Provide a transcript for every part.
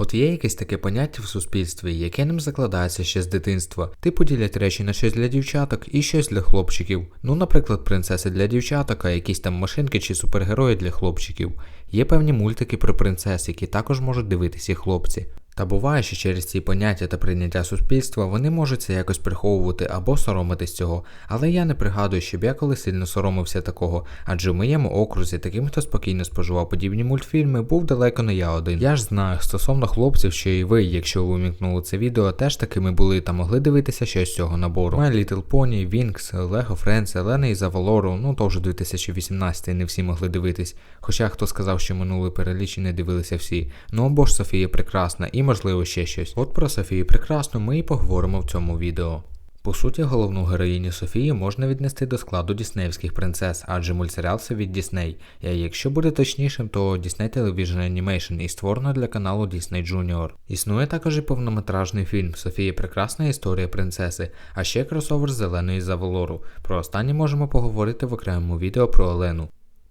От є якесь таке поняття в суспільстві, яке ним закладається ще з дитинства. Типу ділять речі на щось для дівчаток і щось для хлопчиків. Ну, наприклад, принцеси для дівчаток, а якісь там машинки чи супергерої для хлопчиків. Є певні мультики про принцес, які також можуть дивитися хлопці. Та буває, що через ці поняття та прийняття суспільства вони можуть це якось приховувати або соромитись цього, але я не пригадую, щоб я коли сильно соромився такого, адже в моєму окрузі таким, хто спокійно споживав подібні мультфільми, був далеко не я один. Я ж знаю стосовно хлопців, що і ви, якщо ви вмікнули це відео, теж такими були та могли дивитися щось з цього набору. My Little Pony, Wings, Lego Friends, Елена і Завалору, ну то вже 2018 не всі могли дивитись. Хоча хто сказав, що минулий перелічі дивилися всі. Ну або ж Софія прекрасна і можливо ще щось. От про Софію Прекрасну ми і поговоримо в цьому відео. По суті, головну героїню Софії можна віднести до складу діснеївських принцес, адже мультсеріал це від Disney. А якщо буде точнішим, то Disney Television Animation і створено для каналу Disney Junior. Існує також і повнометражний фільм Софія Прекрасна історія принцеси, а ще кросовер Зеленої Заволору. Про останнє можемо поговорити в окремому відео про Олену.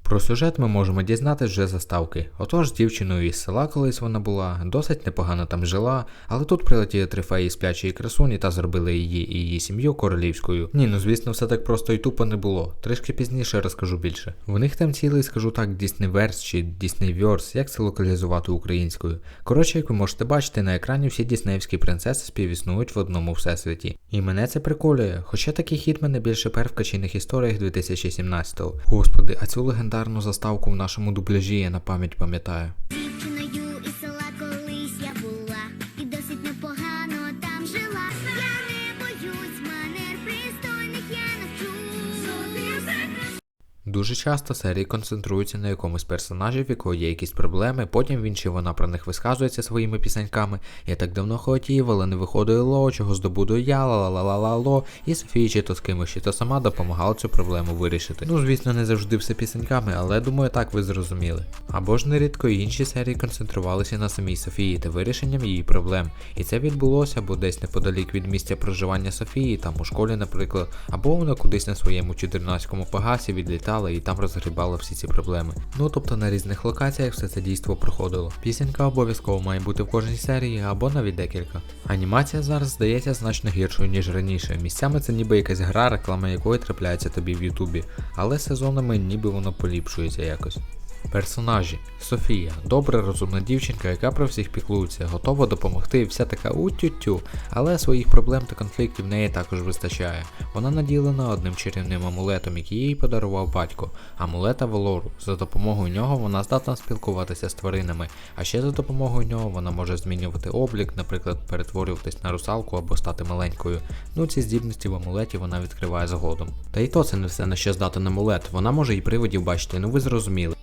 Про сюжет ми можемо дізнатися вже за ставки. Отож, дівчиною із села колись вона була, досить непогано там жила, але тут прилетіли три феї сплячої красуні та зробили її і її сім'ю королівською. Ні, ну звісно, все так просто і тупо не було. Трішки пізніше розкажу більше. В них там цілий, скажу так, Діснейверс чи Діснейверс, як це локалізувати українською. Коротше, як ви можете бачити, на екрані всі діснеївські принцеси співіснують в одному всесвіті. І мене це приколює, хоча такий хід мене більше пер в качених історіях 2017-го. Господи, а цю легендарну заставку в нашому дубляжі я на пам'ять пам'ятаю. Дуже часто серії концентруються на якомусь персонажі, в якого є якісь проблеми, потім він чи вона про них висказується своїми пісеньками. Я так давно хотів, але не виходить ло, чого здобуду я, ла ла ла ла ло і Софії чи то з кимось, чи то сама допомагала цю проблему вирішити. Ну, звісно, не завжди все пісеньками, але думаю, так ви зрозуміли. Або ж нерідко інші серії концентрувалися на самій Софії та вирішенням її проблем. І це відбулося або десь неподалік від місця проживання Софії, там у школі, наприклад, або вона кудись на своєму 14-му пагасі відлітала і там розгрібала всі ці проблеми. Ну тобто на різних локаціях все це дійство проходило. Пісенька обов'язково має бути в кожній серії або навіть декілька. Анімація зараз здається значно гіршою, ніж раніше. Місцями це ніби якась гра, реклама якої трапляється тобі в Ютубі, але сезонами ніби воно поліпшується якось. Персонажі Софія, добра розумна дівчинка, яка про всіх піклується, готова допомогти, вся така у-тю-тю, але своїх проблем та конфліктів в неї також вистачає. Вона наділена одним чарівним амулетом, який їй подарував батько, амулета Волору. За допомогою нього вона здатна спілкуватися з тваринами, а ще за допомогою нього вона може змінювати облік, наприклад, перетворюватись на русалку або стати маленькою. Ну ці здібності в амулеті вона відкриває згодом. Та й то це не все на що здатен амулет, вона може і привидів бачити, ну ви зрозуміли.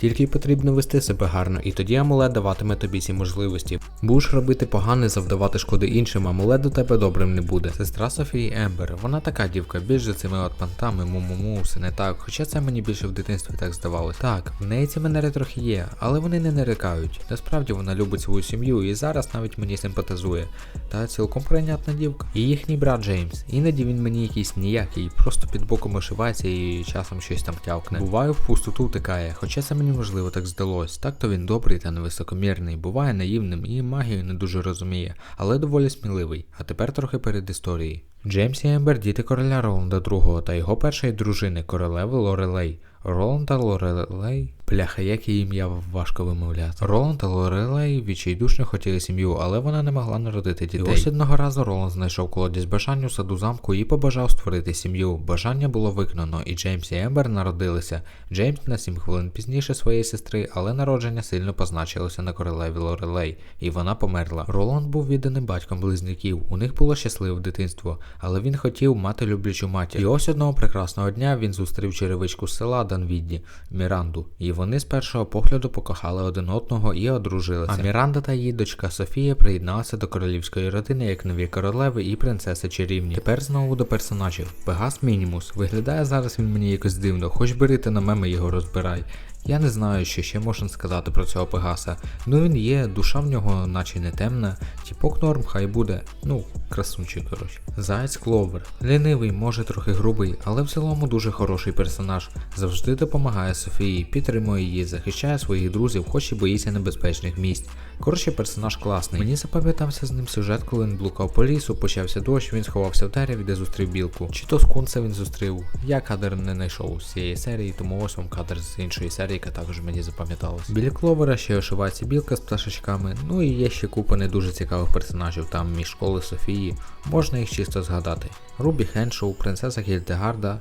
Тільки потрібно вести себе гарно, і тоді амулет даватиме тобі ці можливості. Будеш робити погане, завдавати шкоди іншим, амулет до тебе добрим не буде. Сестра Софії Ембер, вона така дівка, більш цими от пантами, му-му-му, все не так. Хоча це мені більше в дитинстві так здавалось. Так, в неї ці манери трохи є, але вони не нарікають. Насправді вона любить свою сім'ю і зараз навіть мені симпатизує. Та цілком прийнятна дівка. І їхній брат Джеймс. Іноді він мені якийсь ніякий, просто під боком ошивається і часом щось там тявкне. Буває в пустоту втикає, хоча це мені можливо так здалось. Так то він добрий та невисокомірний, буває наївним і магію не дуже розуміє, але доволі сміливий. А тепер трохи перед історією. Джеймс Ембер діти короля Роланда II та його першої дружини, королеви Лорелей. Роланд та Лорелей. Бляха, як її ім'я важко вимовляти. Роланд та Лорелей відчайдушно хотіли сім'ю, але вона не могла народити дітей. І ось одного разу Роланд знайшов колодязь бажань у саду замку і побажав створити сім'ю. Бажання було виконано, і Джеймс і Ембер народилися. Джеймс на 7 хвилин пізніше своєї сестри, але народження сильно позначилося на королеві Лорелей, і вона померла. Роланд був відданим батьком близнюків. У них було щасливе дитинство, але він хотів мати люблячу матір. І ось одного прекрасного дня він зустрів черевичку села Данвідді, Міранду. І вони з першого погляду покохали один одного і одружилися. А Міранда та її дочка Софія приєдналися до королівської родини як нові королеви і принцеси чарівні. Тепер знову до персонажів. Пегас Мінімус. Виглядає зараз він мені якось дивно, хоч бери ти на меми його розбирай. Я не знаю, що ще можна сказати про цього Пегаса. Ну він є, душа в нього наче не темна, тіпок норм, хай буде. Ну, красунчик, коротше. Заяць Кловер. Лінивий, може трохи грубий, але в цілому дуже хороший персонаж. Завжди допомагає Софії, підтримує її, захищає своїх друзів, хоч і боїться небезпечних місць. Коротше, персонаж класний. Мені запам'ятався з ним сюжет, коли він блукав по лісу, почався дощ, він сховався в дереві, де зустрів білку. Чи то скунса він зустрів. Я кадр не знайшов з цієї серії, тому ось вам кадр з іншої серії, яка також мені запам'яталась. Біля кловера ще ошивається білка з пташечками. Ну і є ще купа не дуже цікавих персонажів. Там між школи Софії. Можна їх чисто згадати. Рубі Хеншоу, принцеса Гільдегарда,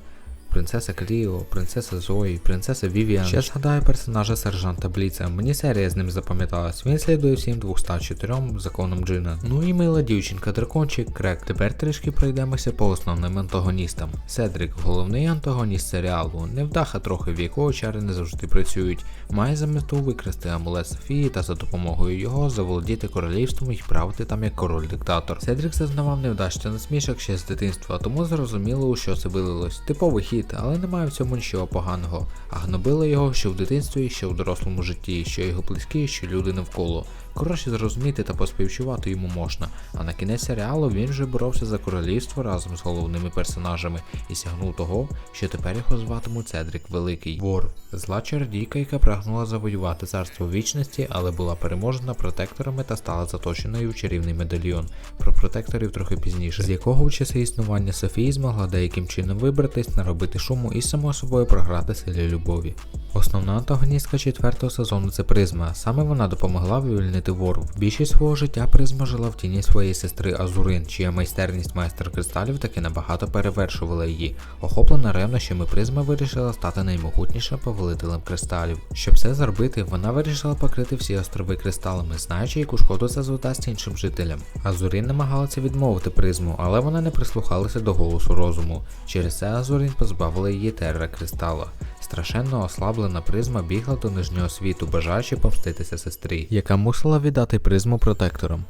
принцеса Кліо, принцеса Зої, принцеса Вівіан. Ще згадаю персонажа сержанта Бліца. Мені серія з ним запам'яталась. Він слідує всім 204 законам Джина. Ну і мила дівчинка дракончик Крек. Тепер трішки пройдемося по основним антагоністам. Седрик, головний антагоніст серіалу, невдаха трохи в якого чари не завжди працюють. Має за мету викрасти амулет Софії та за допомогою його заволодіти королівством і правити там як король-диктатор. Седрик зазнавав невдач та насмішок ще з дитинства, тому зрозуміло, у що це вилилось. Типовий хід, але немає в цьому нічого поганого. А гнобили його що в дитинстві, що в дорослому житті, що його близькі, що люди навколо. Коротше, зрозуміти та поспівчувати йому можна. А на кінець серіалу він вже боровся за королівство разом з головними персонажами і сягнув того, що тепер його зватимуть Цедрик Великий. Вор. Зла чародійка, яка прагнула завоювати царство вічності, але була переможена протекторами та стала заточеною в чарівний медальйон. Про протекторів трохи пізніше, з якого в часи існування Софії змогла деяким чином вибратись, наробити шуму і само собою програти силі любові. Основна антагоністка четвертого сезону це призма. Саме вона допомогла вивільнити вору. Більшість свого життя призма жила в тіні своєї сестри Азурин, чия майстерність майстер кристалів таки набагато перевершувала її. Охоплена ревнощами призма вирішила стати наймогутнішим повелителем кристалів. Щоб це зробити, вона вирішила покрити всі острови кристалами, знаючи, яку шкоду це завдасть іншим жителям. Азурин намагалася відмовити призму, але вона не прислухалася до голосу розуму. Через це Азурин позбавила її терра кристала. Страшенно ослаблена призма бігла до нижнього світу, бажаючи помститися сестрі, яка мусила віддати призму протекторам.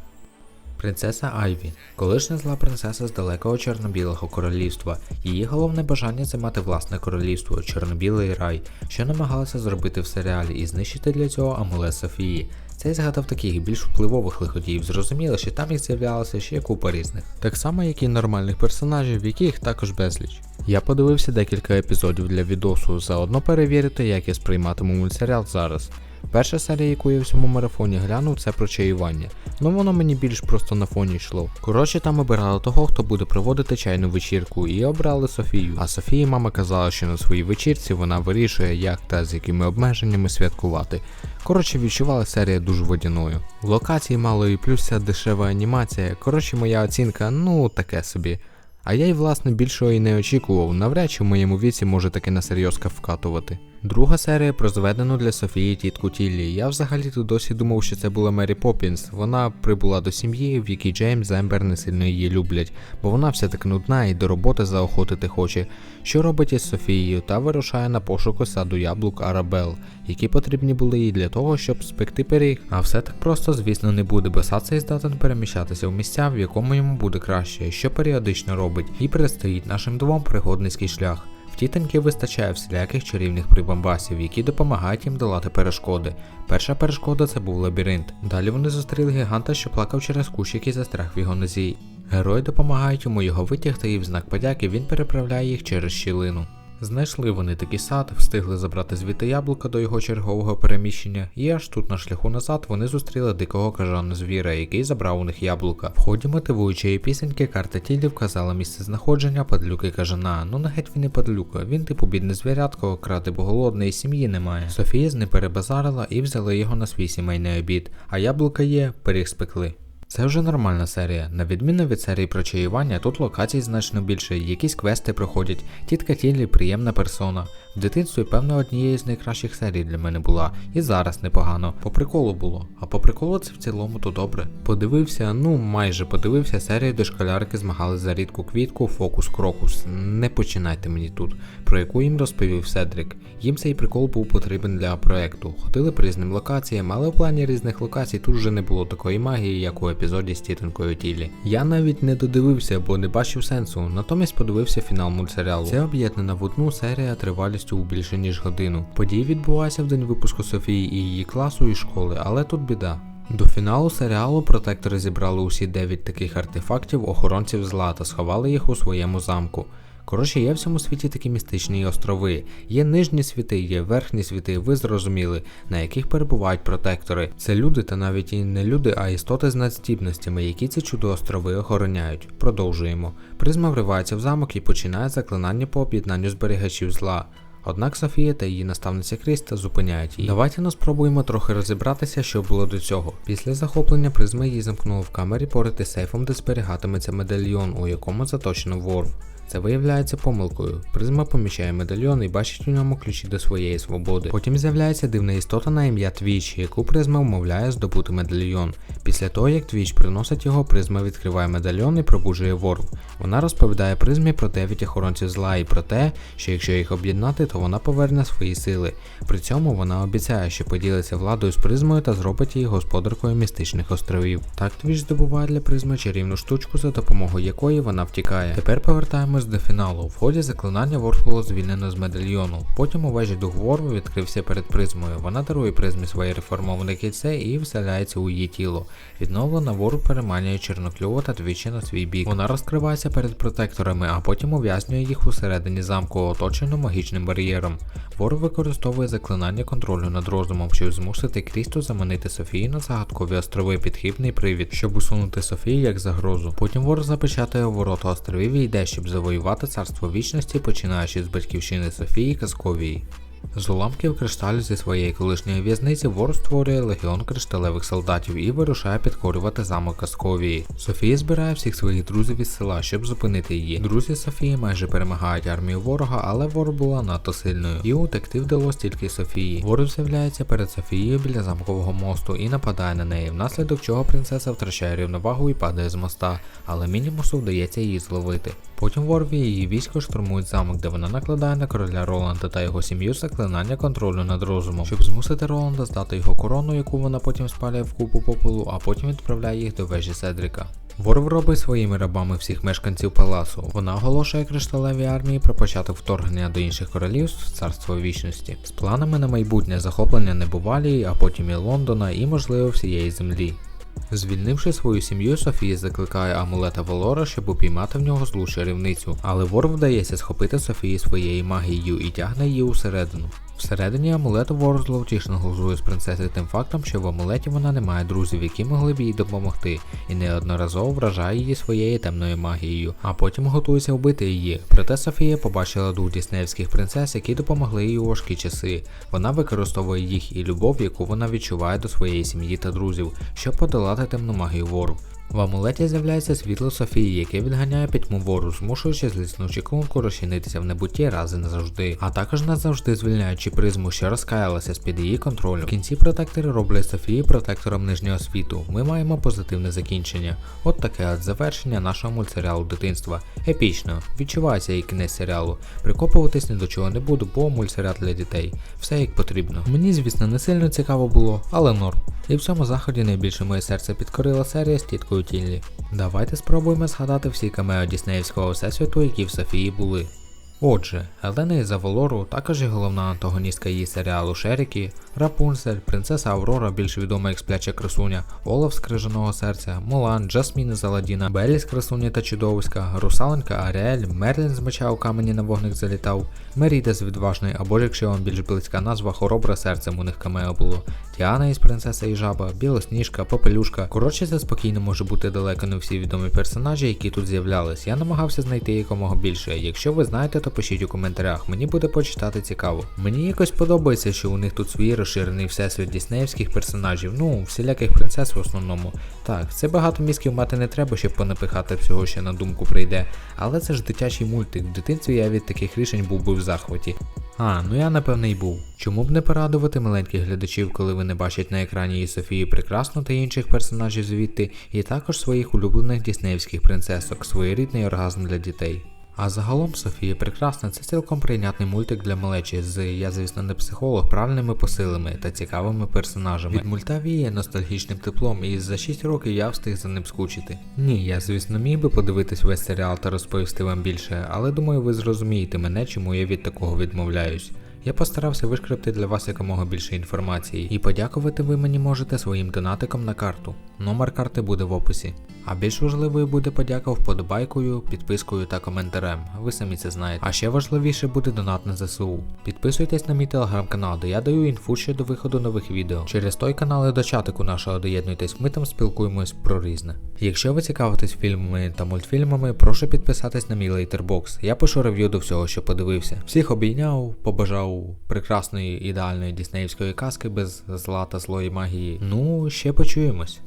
Принцеса Айві, колишня зла принцеса з далекого чорно-білого королівства. Її головне бажання це мати власне королівство, чорно-білий рай, що намагалася зробити в серіалі і знищити для цього амулет Софії. Цей згадав таких більш впливових лиходіїв, зрозуміло, що там їх з'являлося ще купа різних. Так само, як і нормальних персонажів, яких також безліч. Я подивився декілька епізодів для відосу, заодно перевірити, як я сприйматиму мультсеріал зараз. Перша серія, яку я в цьому марафоні глянув, це про чаювання. Ну воно мені більш просто на фоні йшло. Коротше, там обирали того, хто буде проводити чайну вечірку, і обрали Софію. А Софії мама казала, що на своїй вечірці вона вирішує, як та з якими обмеженнями святкувати. Коротше, відчувала серія дуже водяною. В локації мало і плюс ця дешева анімація. Коротше, моя оцінка, ну таке собі. А я й власне більшого і не очікував, навряд чи в моєму віці може таки на серйозка вкатувати. Друга серія про зведену для Софії тітку Тіллі. Я взагалі тут досі думав, що це була Мері Поппінс. Вона прибула до сім'ї, в якій Джеймс Ембер не сильно її люблять, бо вона все так нудна і до роботи заохотити хоче. Що робить із Софією та вирушає на пошуки саду яблук Арабел, які потрібні були їй для того, щоб спекти пиріг. А все так просто, звісно, не буде, бо сад цей здатен переміщатися в місця, в якому йому буде краще, що періодично робить, і перестоїть нашим двом пригодницький шлях. В вистачає всіляких чарівних прибамбасів, які допомагають їм долати перешкоди. Перша перешкода це був лабіринт. Далі вони зустріли гіганта, що плакав через кущ, який застряг в його нозі. Герої допомагають йому його витягти, і в знак подяки він переправляє їх через щілину. Знайшли вони такий сад, встигли забрати звідти яблука до його чергового переміщення, і аж тут на шляху назад вони зустріли дикого кажану звіра, який забрав у них яблука. В ході мотивуючої пісеньки карта Тілі вказала місце знаходження падлюки кажана. Ну не геть він не падлюка, він типу бідне звірятко, краде бо голодний, сім'ї немає. Софія з ним перебазарила і взяли його на свій сімейний обід, а яблука є, пиріг спекли. Це вже нормальна серія. На відміну від серії про чаювання, тут локацій значно більше, якісь квести проходять. Тітка Тіллі приємна персона. В дитинстві, певно, однією з найкращих серій для мене була, і зараз непогано. По приколу було. А по приколу це в цілому то добре. Подивився, ну майже подивився серію, де школярки змагали за рідку квітку Фокус Крокус. Не починайте мені тут, про яку їм розповів Седрик. Їм цей прикол був потрібен для проекту. Ходили по різним локаціям, але в плані різних локацій тут вже не було такої магії, як у епізоді з тітонькою Тілі. Я навіть не додивився, бо не бачив сенсу. Натомість подивився фінал мультсеріалу. Це об'єднана в одну серія тривалістю у більше ніж годину. Події відбуваються в день випуску Софії і її класу і школи, але тут біда. До фіналу серіалу протектори зібрали усі 9 таких артефактів охоронців зла та сховали їх у своєму замку. Коротше, є в цьому світі такі містичні острови. Є нижні світи, є верхні світи, ви зрозуміли, на яких перебувають протектори. Це люди та навіть і не люди, а істоти з надздібностями, які ці чудо острови охороняють. Продовжуємо. Призма вривається в замок і починає заклинання по об'єднанню зберігачів зла. Однак Софія та її наставниця Кріста зупиняють її. Давайте ну спробуємо трохи розібратися, що було до цього. Після захоплення призми її замкнули в камері із сейфом, де зберігатиметься медальйон, у якому заточено ворв. Це виявляється помилкою. Призма поміщає медальйон і бачить у ньому ключі до своєї свободи. Потім з'являється дивна істота на ім'я Твіч, яку призма вмовляє здобути медальйон. Після того, як Твіч приносить його, призма відкриває медальйон і пробуджує ворв. Вона розповідає призмі про дев'ять охоронців зла і про те, що якщо їх об'єднати, то вона поверне свої сили. При цьому вона обіцяє, що поділиться владою з призмою та зробить її господаркою містичних островів. Так Твіч здобуває для призми чарівну штучку, за допомогою якої вона втікає. Тепер повертаємось до фіналу. В ході заклинання ворв було звільнено з медальйону. Потім у вежі дух ворву відкрився перед призмою. Вона дарує призмі своє реформоване кільце і вселяється у її тіло. Відновлена ворог переманює чорноклюва та двічі на свій бік. Вона розкривається перед протекторами, а потім ув'язнює їх усередині замку, оточено магічним бар'єром. Вор використовує заклинання контролю над розумом, щоб змусити Крісту заманити Софію на загадкові острови підхідний привід, щоб усунути Софію як загрозу. Потім вор запечатує ворота островів і йде, щоб завоювати царство вічності, починаючи з батьківщини Софії Казковії. З уламків кришталю зі своєї колишньої в'язниці вор створює легіон кришталевих солдатів і вирушає підкорювати замок Касковії. Софія збирає всіх своїх друзів із села, щоб зупинити її. Друзі Софії майже перемагають армію ворога, але вор була надто сильною. І утекти вдалося тільки Софії. Вор з'являється перед Софією біля замкового мосту і нападає на неї, внаслідок чого принцеса втрачає рівновагу і падає з моста, але мінімусу вдається її зловити. Потім Ворві і її військо штурмують замок, де вона накладає на короля Роланда та його сім'ю заклинання контролю над розумом, щоб змусити Роланда здати його корону, яку вона потім спалює в купу попелу, а потім відправляє їх до вежі Седрика. Ворв робить своїми рабами всіх мешканців паласу. Вона оголошує кришталевій армії про початок вторгнення до інших королівств в царство вічності з планами на майбутнє захоплення Небувалії, а потім і Лондона і, можливо, всієї землі. Звільнивши свою сім'ю, Софія закликає амулета Волора, щоб упіймати в нього злу чарівницю, але вор вдається схопити Софії своєю магією і тягне її усередину. Всередині амулету вор зловтішно глузує з принцеси тим фактом, що в амулеті вона не має друзів, які могли б їй допомогти, і неодноразово вражає її своєю темною магією, а потім готується вбити її. Проте Софія побачила дух діснеївських принцес, які допомогли їй у важкі часи. Вона використовує їх і любов, яку вона відчуває до своєї сім'ї та друзів, щоб подолати темну магію вору. В амулеті з'являється світло Софії, яке відганяє пітьму вору, змушуючи злісну чеклунку розчинитися в небутті раз і назавжди, а також назавжди звільняючи призму, що розкаялася з-під її контролю. В кінці протектори роблять Софії протектором нижнього світу. Ми маємо позитивне закінчення. От таке от завершення нашого мультсеріалу дитинства. Епічно, відчувається і кінець серіалу. Прикопуватись ні до чого не буду, бо мультсеріал для дітей. Все як потрібно. Мені, звісно, не сильно цікаво було, але норм. І в цьому заході найбільше моє серце підкорила серія з тіткою Тіллі. Давайте спробуємо згадати всі камео Діснеївського всесвіту, які в Софії були. Отже, Елена із Авалору, також і головна антагоністка її серіалу Шерікі, Рапунцель, принцеса Аврора, більш відома як спляча красуня, Олаф з крижаного серця, Мулан, Джасмін із Аладдіна, Беллі з красуні та чудовиська, Русаленька Аріель, Мерлін з меча у камені на вогник залітав, Меріда з відважної, або ж якщо вам більш близька назва, хоробре серцем у них камео було, Тіана із принцеса і жаба, Білосніжка, Попелюшка. Коротше, це спокійно може бути далеко не всі відомі персонажі, які тут з'являлись. Я намагався знайти якомога більше. Якщо ви знаєте, то пишіть у коментарях, мені буде почитати цікаво. Мені якось подобається, що у них тут свій розширений всесвіт діснеївських персонажів, ну, всіляких принцес в основному. Так, це багато мізків мати не треба, щоб понапихати всього, що на думку прийде. Але це ж дитячий мультик. В дитинстві я від таких рішень був би в захваті. А, ну я напевне й був. Чому б не порадувати маленьких глядачів, коли вони бачать на екрані і Софію Прекрасну та інших персонажів звідти, і також своїх улюблених діснеївських принцесок, своєрідний оргазм для дітей. А загалом Софія Прекрасна це цілком прийнятний мультик для малечі з, я звісно, не психолог, правильними посилами та цікавими персонажами. Від мульта віє ностальгічним теплом, і за 6 років я встиг за ним скучити. Ні, я звісно міг би подивитись весь серіал та розповісти вам більше, але думаю, ви зрозумієте мене, чому я від такого відмовляюсь. Я постарався вишкребти для вас якомога більше інформації, і подякувати ви мені можете своїм донатиком на карту. Номер карти буде в описі. А більш важливою буде подяка вподобайкою, підпискою та коментарем. Ви самі це знаєте. А ще важливіше буде донат на ЗСУ. Підписуйтесь на мій телеграм-канал, де я даю інфу ще до виходу нових відео. Через той канал і до чатику нашого доєднуйтесь, ми там спілкуємось про різне. Якщо ви цікавитесь фільмами та мультфільмами, прошу підписатись на мій лейтербокс. Я пишу рев'ю до всього, що подивився. Всіх обійняв, побажав прекрасної ідеальної діснеївської казки без зла та злої магії. Ну, ще почуємось.